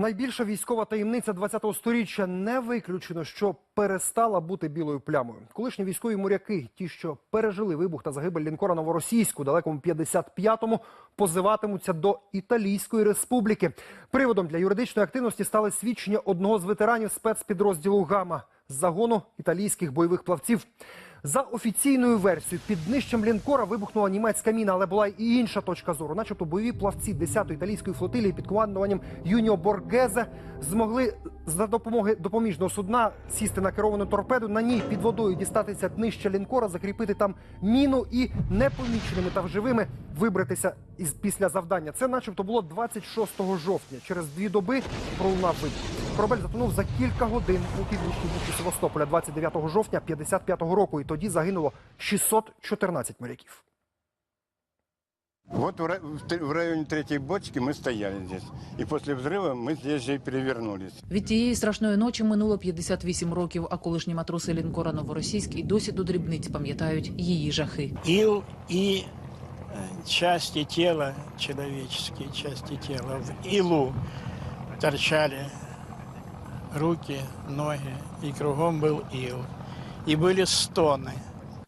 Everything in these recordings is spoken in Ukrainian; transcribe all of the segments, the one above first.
Найбільша військова таємниця 20-го сторіччя не виключено, що перестала бути білою плямою. Колишні військові моряки, ті, що пережили вибух та загибель лінкора Новоросійську, далекому 55-му, позиватимуться до Італійської республіки. Приводом для юридичної активності стали свідчення одного з ветеранів спецпідрозділу Гама загону італійських бойових плавців. За офіційною версією, під днищем лінкора вибухнула німецька міна, але була і інша точка зору. Начебто бойові плавці 10-ї італійської флотилії під командуванням Юніо Боргезе змогли за допомоги допоміжного судна сісти на керовану торпеду, на ній під водою дістатися днища лінкора, закріпити там міну і непоміченими та вживими вибратися із після завдання. Це, начебто, було 26 жовтня. Через дві доби пролунав вибух. Корабель затонув за кілька годин у північній бухті Севастополя 29 жовтня 55-го року, і тоді загинуло 614 моряків. Вот в ра- в тр- в районе третьей бочки мы стояли здесь. И после взрыва мы здесь же и перевернулись. Від тієї страшної ночі минуло 58 років, а колишні матроси лінкора Новоросійськ і досі до дрібниць пам'ятають її жахи. ил и э, части тела, человеческие части тела, в илу торчали руки, ноги, и кругом был ил. И были стоны.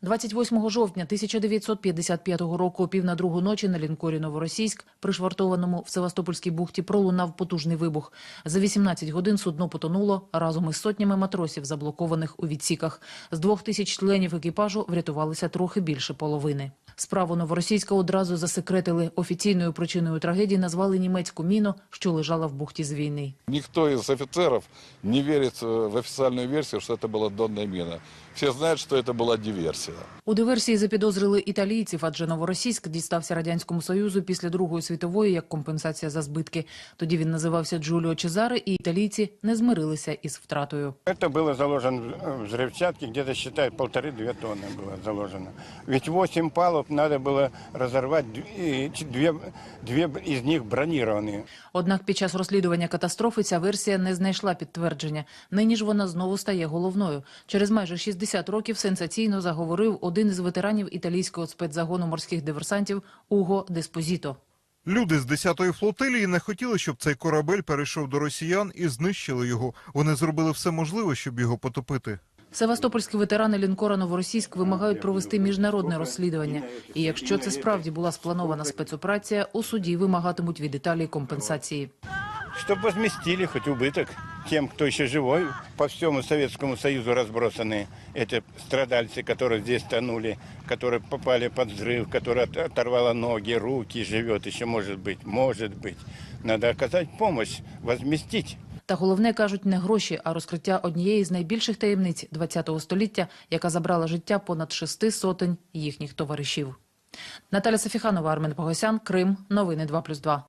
28 жовтня 1955 року, о пів на другу ночі на лінкорі Новоросійськ, пришвартованому в Севастопольській бухті, пролунав потужний вибух. За 18 годин судно потонуло разом із сотнями матросів, заблокованих у відсіках. З двох тисяч членів екіпажу врятувалися трохи більше половини. Справу Новоросійська одразу засекретили. Офіційною причиною трагедії назвали німецьку міну, що лежала в бухті з війни. Никто из офицеров не верит э, в официальную версию, что это была донная мина. Все знают, что это была диверсия. У диверсії запідозрили італійців, адже Новоросійськ дістався радянському союзу після Другої світової як компенсація за збитки. Тоді він називався Джуліо Чезаре, і італійці не змирилися із втратою. Это было заложено в взрывчатке, где-то, считай, полторы-две тонны было заложено. Ведь 8 палуб надо было разорвать, две, две из них бронированные. Однак під час розслідування катастрофи ця версія не знайшла підтвердження. Нині ж вона знову стає головною. Через майже 60 років сенсаційно заговорив один із ветеранів італійського спецзагону морських диверсантів Уго Деспозіто. Люди з 10-ї флотилії не хотіли, щоб цей корабель перейшов до росіян і знищили його. Вони зробили все можливе, щоб його потопити. Севастопольські ветерани лінкора Новоросійськ вимагають провести міжнародне розслідування. І якщо це справді була спланована спецоперація, у суді вимагатимуть від Італії компенсації. Чтобы возместили хоть убыток тем, кто еще живой. По всему Советскому Союзу разбросаны эти страдальцы, которые здесь тонули, которые попали под взрыв, которые от- оторвало ноги, руки, живет еще, может быть, может быть. Надо оказать помощь, возместить. Та головне кажуть не гроші, а розкриття однієї з найбільших таємниць ХХ століття, яка забрала життя понад шести сотень їхніх товаришів. Наталя Сафіханова, Армен Погосян, Крим. Новини 2+,2.